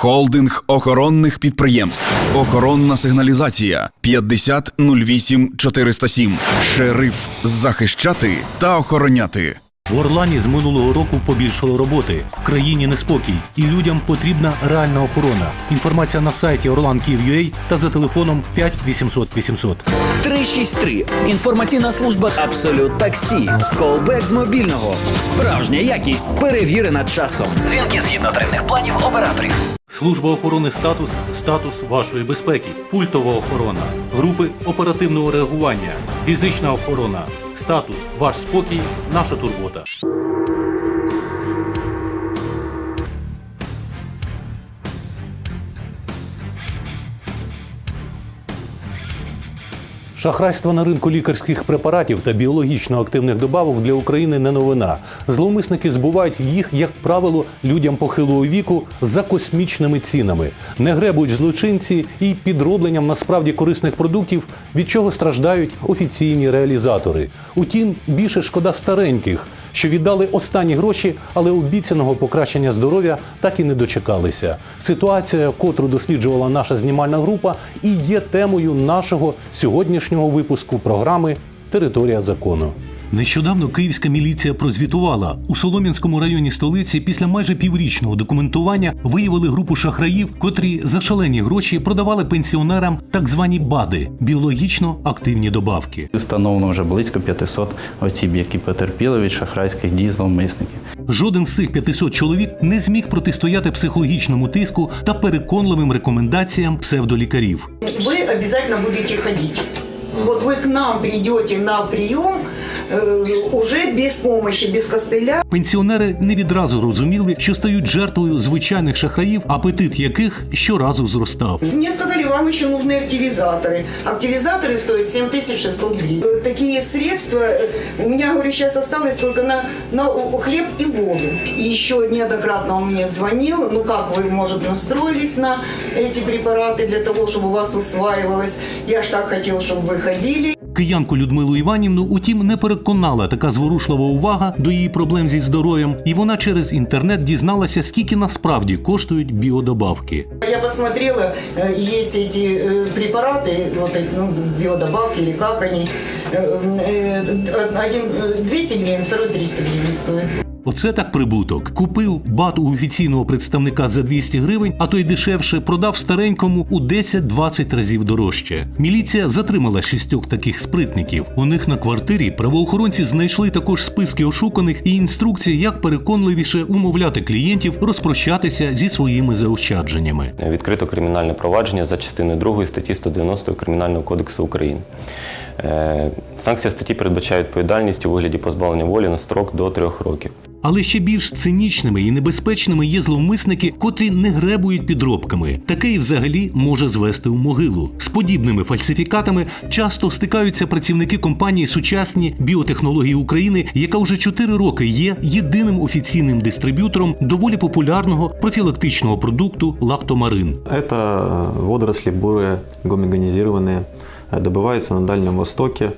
Холдинг охоронних підприємств. Охоронна сигналізація 50 08 407. Шериф захищати та охороняти. В Орлані з минулого року побільшало роботи. В країні неспокій, і людям потрібна реальна охорона. Інформація на сайті orlan.kyiv.ua та за телефоном 5 800 800. 363. Інформаційна служба Абсолют Таксі. Колбек з мобільного. Справжня якість перевірена часом. Дзвінки згідно тарифних планів операторів. Служба охорони статус статус вашої безпеки, пультова охорона, групи оперативного реагування, фізична охорона, статус ваш спокій, наша турбота. Шахрайство на ринку лікарських препаратів та біологічно активних добавок для України не новина. Зловмисники збувають їх, як правило, людям похилого віку за космічними цінами. Не гребують злочинці і підробленням насправді корисних продуктів, від чого страждають офіційні реалізатори. Утім, більше шкода стареньких, що віддали останні гроші, але обіцяного покращення здоров'я так і не дочекалися. Ситуація, котру досліджувала наша знімальна група, і є темою нашого сьогоднішнього випуску програми Територія закону. Нещодавно київська міліція прозвітувала у Солом'янському районі столиці після майже піврічного документування виявили групу шахраїв, котрі за шалені гроші продавали пенсіонерам так звані БАДи біологічно активні добавки. Встановлено вже близько 500 осіб, які потерпіли від шахрайських дій зловмисників. Жоден з цих 500 чоловік не зміг протистояти психологічному тиску та переконливим рекомендаціям псевдолікарів. вы обязательно будете ходить. Вот вы к нам придете на прием э, уже без помощи, без костыля. Пенсіонери не відразу розуміли, що стають жертвою звичайних шахраїв, апетит яких щоразу зростав. Мне сказали, вам еще нужны активизаторы. Активизаторы стоят 7600 гривен. Э, Такие средства э, у меня, говорю, сейчас осталось только на, на хлеб и воду. И еще неоднократно он мне звонил, ну как вы, может, настроились на эти препараты для того, чтобы у вас усваивалось. Я ж так хотел, чтобы вы ходили. Киянку Людмилу Іванівну, утім, не переконала така зворушлива увага до її проблем зі здоров'ям, і вона через інтернет дізналася, скільки насправді коштують біодобавки. Я посмотрела, э, есть эти э, препараты, вот эти, ну, биодобавки или как они. Э, э, Один э, 200 гривен, второй 300 гривен стоит. Оце так прибуток. Купив бат у офіційного представника за 200 гривень, а той дешевше продав старенькому у 10-20 разів дорожче. Міліція затримала шістьох таких спритників. У них на квартирі правоохоронці знайшли також списки ошуканих і інструкції, як переконливіше умовляти клієнтів розпрощатися зі своїми заощадженнями. Відкрито кримінальне провадження за частиною 2 статті 190 Кримінального кодексу України. Е, Санкція статті передбачає відповідальність у вигляді позбавлення волі на строк до трьох років. Але ще більш цинічними і небезпечними є зловмисники, котрі не гребують підробками. Таке і взагалі може звести у могилу. З подібними фальсифікатами часто стикаються працівники компанії Сучасні біотехнології України, яка вже 4 роки є єдиним офіційним дистриб'ютором доволі популярного профілактичного продукту лактомарин. Это э, водоросли бурые, гомогенизированные, э, добываются на Дальнем Востоке.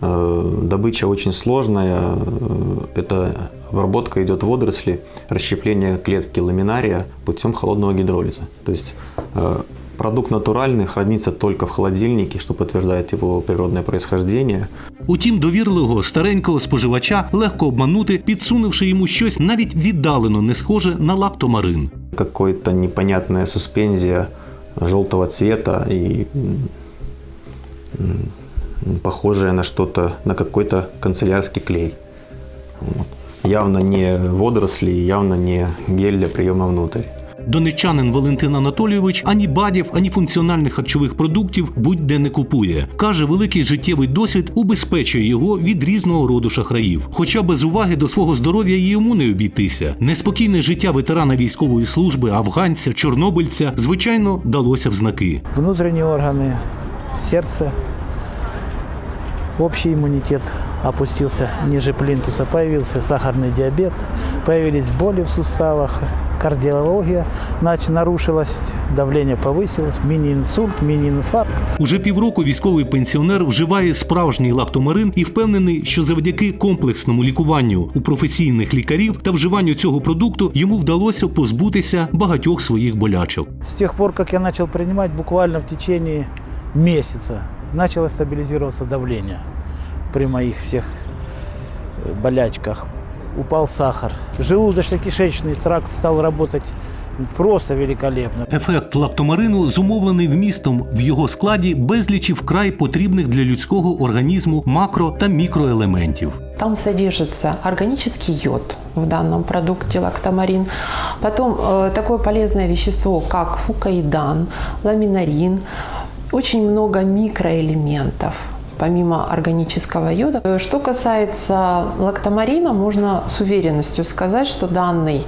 Э, Добыча очень сложная. Э, Это обработка идет водорослей, расщепление клетки ламинария путем холодного гидролиза. То есть э, продукт натуральный, хранится только в холодильнике, что подтверждает его природное происхождение. Утім, довірливого старенького споживача легко обманути, підсунувши йому щось навіть віддалено не схоже на лактомарин. Какая-то непонятная суспензия желтого цвета и м, на что-то, на какой-то канцелярский клей. Вот. Явно не водоросли, явно не гель для приема внутрь. Донечанин Валентин Анатолійович ані бадів, ані функціональних харчових продуктів будь-де не купує. Каже, великий життєвий досвід убезпечує його від різного роду шахраїв. Хоча без уваги до свого здоров'я і йому не обійтися. Неспокійне життя ветерана військової служби, афганця, чорнобильця, звичайно, далося в знаки. внутренние органы, сердце, общий иммунитет опустился ниже плинтуса, появился сахарный диабет, появились боли в суставах, кардиология значит, нарушилась, давление повысилось, мини-инсульт, мини-инфаркт. Уже півроку військовий пенсіонер вживає справжній лактомарин і впевнений, що завдяки комплексному лікуванню у професійних лікарів та вживанню цього продукту йому вдалося позбутися багатьох своїх болячок. С тех пор, как я начал принимать, буквально в течение месяца начало стабилизироваться давление при моих всех э, болячках. Упал сахар. Желудочно-кишечный тракт стал работать просто великолепно. Ефект лактомарину зумовлений вмістом в його складі безлічі вкрай потрібних для людського організму макро та мікроелементів. Там содержится органический йод в данном продукте лактомарин. Потом э, такое полезное вещество, как фукаидан, ламинарин. Очень много микроэлементов помимо органического йода. Э, Что касается лактомарина, можно с уверенностью сказать, что данный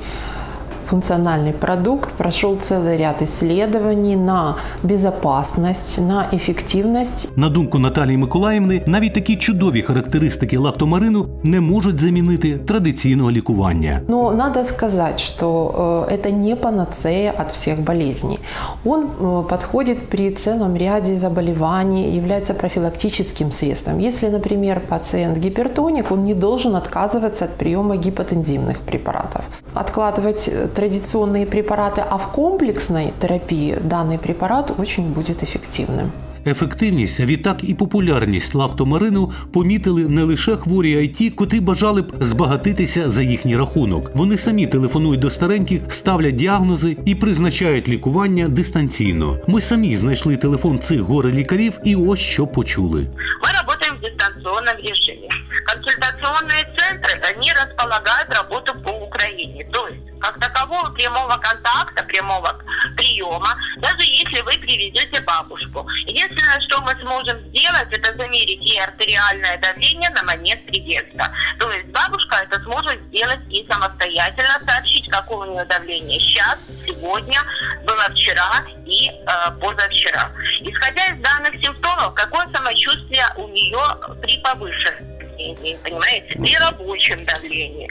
функциональный продукт прошел целый ряд исследований на безопасность, на эффективность На думку Наталії Миколаївни, навіть такі чудові характеристики лактомарину не можуть замінити традиційного лікування. Но надо сказать, что э, это не панацея от всех болезней. Он э, подходит при целом ряде заболеваний, является профилактическим средством. Если, например, пациент гипертоник, он не должен отказываться от приема гипотензивных препаратов. Откладывать э, традиционные препараты, а в комплексной терапии данный препарат очень будет эффективным. Ефективність, а відтак і популярність лактомарину помітили не лише хворі IT, котрі бажали б збагатитися за їхній рахунок. Вони самі телефонують до стареньких, ставлять діагнози і призначають лікування дистанційно. Ми самі знайшли телефон цих горе лікарів, і ось що почули. Ми працюємо в дистанційному режиме. Консультационные центры, они располагают работу по Украине. То есть, как такового прямого контакта, прямого приема, даже если вы привезете бабушку. Единственное, что мы сможем сделать, это замерить ей артериальное давление на момент приезда. То есть бабушка это сможет сделать и самостоятельно сообщить, какое у нее давление сейчас, сегодня, было вчера и э, позавчера. Исходя из данных симптомов, какое самочувствие у нее при повышенном давлении, понимаете, при рабочем давлении.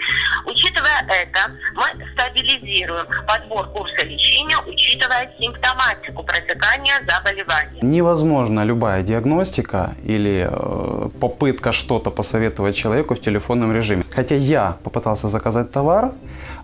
Учитывая это, мы стабилизируем подбор курса лечения, учитывая симптоматику протекания заболевания. Невозможна любая диагностика или э, попытка что-то посоветовать человеку в телефонном режиме. Хотя я попытался заказать товар,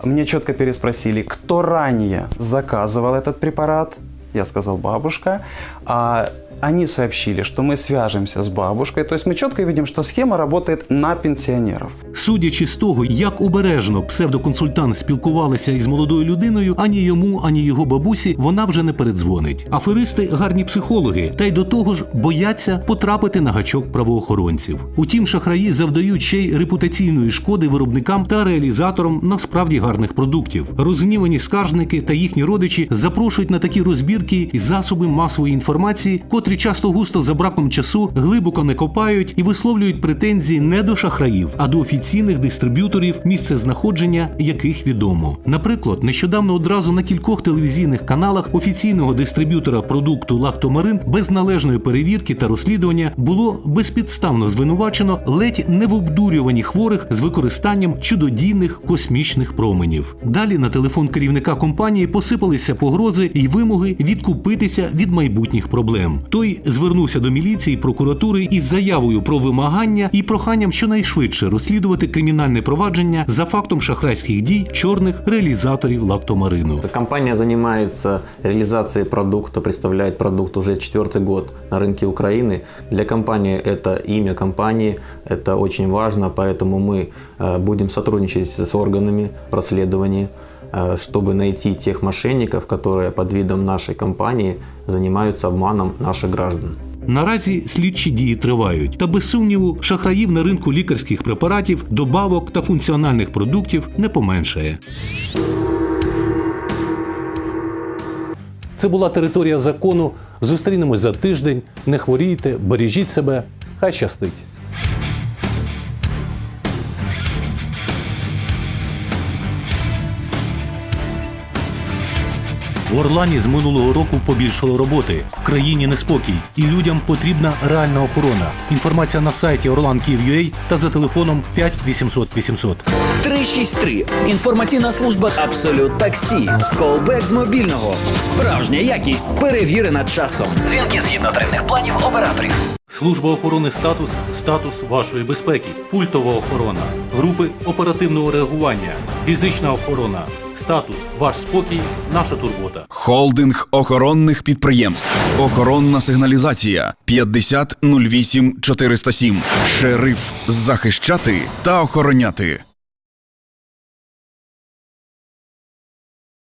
мне четко переспросили, кто ранее заказывал этот препарат. Я сказал бабушка. А они сообщили, что мы свяжемся с бабушкой. То есть мы четко видим, что схема работает на пенсионеров. Судячи з того, як обережно псевдоконсультант спілкувалася із молодою людиною, ані йому, ані його бабусі вона вже не передзвонить. Аферисти гарні психологи, та й до того ж бояться потрапити на гачок правоохоронців. Утім, шахраї завдають ще й репутаційної шкоди виробникам та реалізаторам насправді гарних продуктів. Розгнівані скаржники та їхні родичі запрошують на такі розбірки і засоби масової інформації, котрі часто густо за браком часу глибоко не копають і висловлюють претензії не до шахраїв, а до офіційних дистриб'юторів, місце знаходження яких відомо. Наприклад, нещодавно одразу на кількох телевізійних каналах офіційного дистриб'ютора продукту Лактомарин без належної перевірки та розслідування було безпідставно звинувачено ледь не в обдурюванні хворих з використанням чудодійних космічних променів. Далі на телефон керівника компанії посипалися погрози і вимоги відкупитися від майбутніх проблем. Той звернувся до міліції, прокуратури із заявою про вимагання і проханням щонайшвидше розслідувати кримінальне провадження за фактом шахрайських дій чорних реалізаторів лактомарину. Компания занимается реализацией продукта, представляет продукт уже четвертый год на рынке Украины. Для компании это имя компании, это очень важно, поэтому мы э, будем сотрудничать с органами расследования, э, чтобы найти тех мошенников, которые под видом нашей компании занимаются обманом наших граждан. Наразі слідчі дії тривають, та без сумніву, шахраїв на ринку лікарських препаратів, добавок та функціональних продуктів не поменшає. Це була територія закону. Зустрінемось за тиждень. Не хворійте, бережіть себе. Хай щастить. В Орлані з минулого року побільшало роботи. В країні неспокій, і людям потрібна реальна охорона. Інформація на сайті orlan.Kyiv.ua та за телефоном 5 800 800. 363. Інформаційна служба Абсолют Таксі. Колбек з мобільного. Справжня якість перевірена часом. Дзвінки згідно тарифних планів операторів. Служба охорони статус статус вашої безпеки, пультова охорона, групи оперативного реагування, фізична охорона, статус ваш спокій, наша турбота. Холдинг охоронних підприємств. Охоронна сигналізація 50 08 407. Шериф захищати та охороняти.